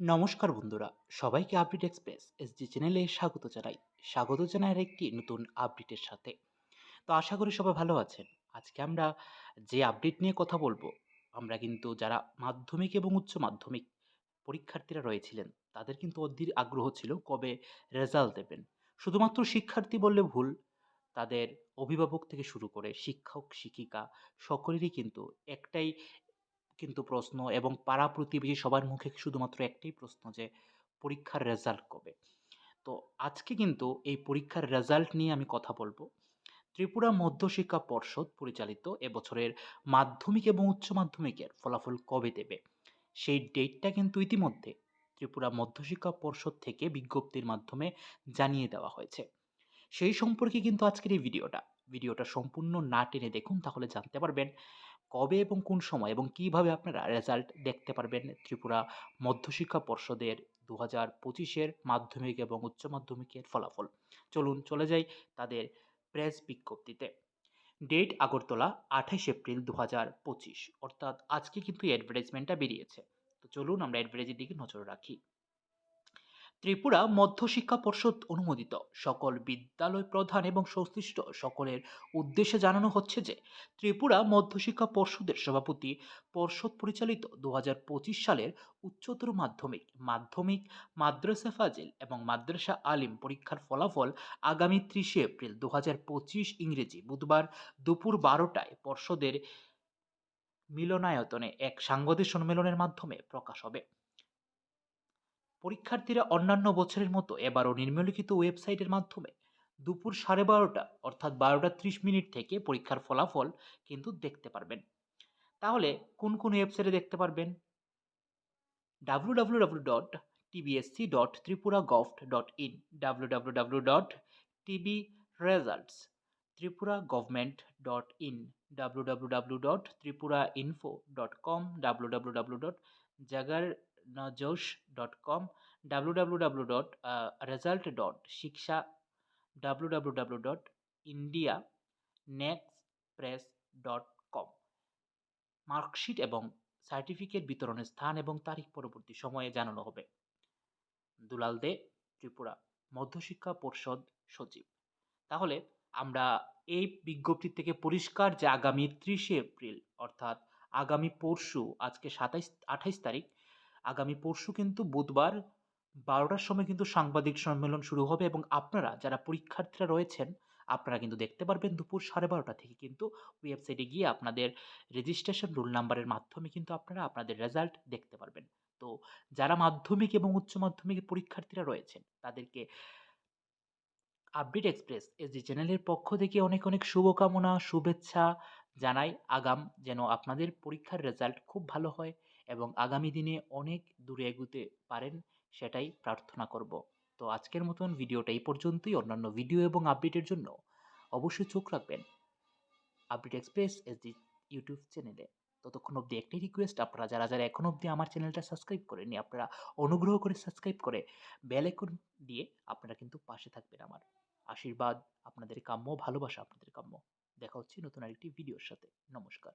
নমস্কার বন্ধুরা, সবাইকে আপডেট এক্সপ্রেস এসজি চ্যানেলে স্বাগত জানাই। স্বাগত জানাই আর একটি নতুন আপডেটের সাথে। তো আশা করি সবাই ভালো আছেন। আজকে আমরা যে আপডেট নিয়ে কথা বলব, আমরা কিন্তু যারা মাধ্যমিক এবং উচ্চ মাধ্যমিক পরীক্ষার্থীরা রয়েছিলেন, তাদের কিন্তু অধীর আগ্রহ ছিল কবে রেজাল্ট দেবেন। শুধুমাত্র শিক্ষার্থী বললে ভুল, তাদের অভিভাবক থেকে শুরু করে শিক্ষক, শিক্ষিকা, সকলেরই কিন্তু একটাই কিন্তু প্রশ্ন এবং পাড়া প্রতিবেশী সবার মুখে শুধুমাত্র একটাই প্রশ্ন যে, পরীক্ষার রেজাল্ট কবে? তো আজকে কিন্তু এই পরীক্ষার রেজাল্ট নিয়ে আমি কথা বলব। ত্রিপুরা মধ্যশিক্ষা পর্ষদ পরিচালিত এবছরের মাধ্যমিক এবং উচ্চ মাধ্যমিকের ফলাফল কবে দেবে? সেই ডেটটা কিন্তু ইতিমধ্যে ত্রিপুরা মধ্যশিক্ষা পর্ষদ থেকে বিজ্ঞপ্তির মাধ্যমে জানিয়ে দেওয়া হয়েছে। সেই সম্পর্কে কিন্তু আজকের এই ভিডিওটা। ভিডিওটা সম্পূর্ণ না টেনে দেখুন, তাহলে জানতে পারবেন কবে এবং কোন সময় এবং কীভাবে আপনারা রেজাল্ট দেখতে পারবেন ত্রিপুরা মধ্যশিক্ষা পর্ষদের দু হাজার পঁচিশের মাধ্যমিক এবং উচ্চ মাধ্যমিকের ফলাফল। চলুন চলে যাই তাদের প্রেস বিজ্ঞপ্তিতে। ডেট আগরতলা আঠাইশ এপ্রিল দু হাজার পঁচিশ। অর্থাৎ আজকে কিন্তু অ্যাডভার্টাইজমেন্টটা বেরিয়েছে। তো চলুন আমরা অ্যাডভার্টাইজের দিকে নজর রাখি। ত্রিপুরা মধ্যশিক্ষা পর্ষদ অনুমোদিত। সকল বিদ্যালয় প্রধান এবং সংশ্লিষ্ট সকলের উদ্দেশ্যে জানানো হচ্ছে যে, ত্রিপুরা মধ্যশিক্ষা পর্ষদের সভাপতি পর্ষদ পরিচালিত দু হাজার পঁচিশ সালের উচ্চতর মাধ্যমিক মাধ্যমিক, মাদ্রাসা ফাজিল এবং মাদ্রাসা আলিম পরীক্ষার ফলাফল আগামী ত্রিশে এপ্রিল দু হাজার পঁচিশ ইংরেজি বুধবার দুপুর বারোটায় পর্ষদের মিলনায়তনে এক সাংবাদিক সম্মেলনের মাধ্যমে প্রকাশ হবে। পরীক্ষার্থীরা অন্যান্য বছরের মতো এবারও নিম্নলিখিত ওয়েবসাইটের মাধ্যমে দুপুর সাড়ে বারোটা অর্থাৎ বারোটা ত্রিশ মিনিট থেকে পরীক্ষার ফলাফল কিন্তু দেখতে পারবেন। তাহলে কোন কোন ওয়েবসাইটে দেখতে পারবেন? W W W dot TBSC dot Tripura gov dot in W W W dot TB results Tripura government dot in W W W dot Tripura info dot com W W W dot Jagran Josh dot com W W W dot result dot Shiksha W W W dot India next press dot com marksheet এবং certificate বিতরণের স্থান এবং তারিখ পরবর্তী সময়ে জানানো হবে। দুলাল দে, ত্রিপুরা, মধ্যশিক্ষা পর্ষদ সচিব। তাহলে আমরা এই বিজ্ঞপ্তি থেকে পরিষ্কার যে আগামী ত্রিশে এপ্রিল, অর্থাৎ আগামী পরশু, আজকে সাতাইশ, আঠাইশ তারিখ আগামী পরশু কিন্তু বুধবার বারোটার সময় কিন্তু সাংবাদিক সম্মেলন শুরু হবে এবং আপনারা যারা পরীক্ষার্থীরা রয়েছেন, আপনারা কিন্তু দেখতে পারবেন দুপুর সাড়ে বারোটা থেকে কিন্তু ওয়েবসাইটে গিয়ে আপনাদের রেজিস্ট্রেশন রোল নাম্বারের মাধ্যমে কিন্তু আপনারা আপনাদের রেজাল্ট দেখতে পারবেন। তো যারা মাধ্যমিক এবং উচ্চ মাধ্যমিক পরীক্ষার্থীরা রয়েছেন, তাদেরকে আপডেট এক্সপ্রেস এসডি চ্যানেলের পক্ষ থেকে অনেক অনেক শুভকামনা, শুভেচ্ছা জানাই। আগাম যেন আপনাদের পরীক্ষার রেজাল্ট খুব ভালো হয়। এবং আগামী দিনে অনেক দূরে এগুতে পারেন, সেটাই প্রার্থনা করব। তো আজকের মতন ভিডিওটা এই পর্যন্তই। অন্যান্য ভিডিও এবং আপডেটের জন্য অবশ্যই চোখ রাখবেন update express S SD YouTube চ্যানেলে। ততক্ষণ অবধি একটাই রিকোয়েস্ট, আপনারা যারা যারা এখন অবধি আমার চ্যানেলটা সাবস্ক্রাইব করেনি আপনারা অনুগ্রহ করে সাবস্ক্রাইব করে বেল আইকন দিয়ে আপনারা কিন্তু পাশে থাকবেন আমার। আশীর্বাদ আপনাদের কাম্য, ভালোবাসা আপনাদের কাম্য। দেখা হচ্ছে নতুন আরেকটি ভিডিওর সাথে। নমস্কার।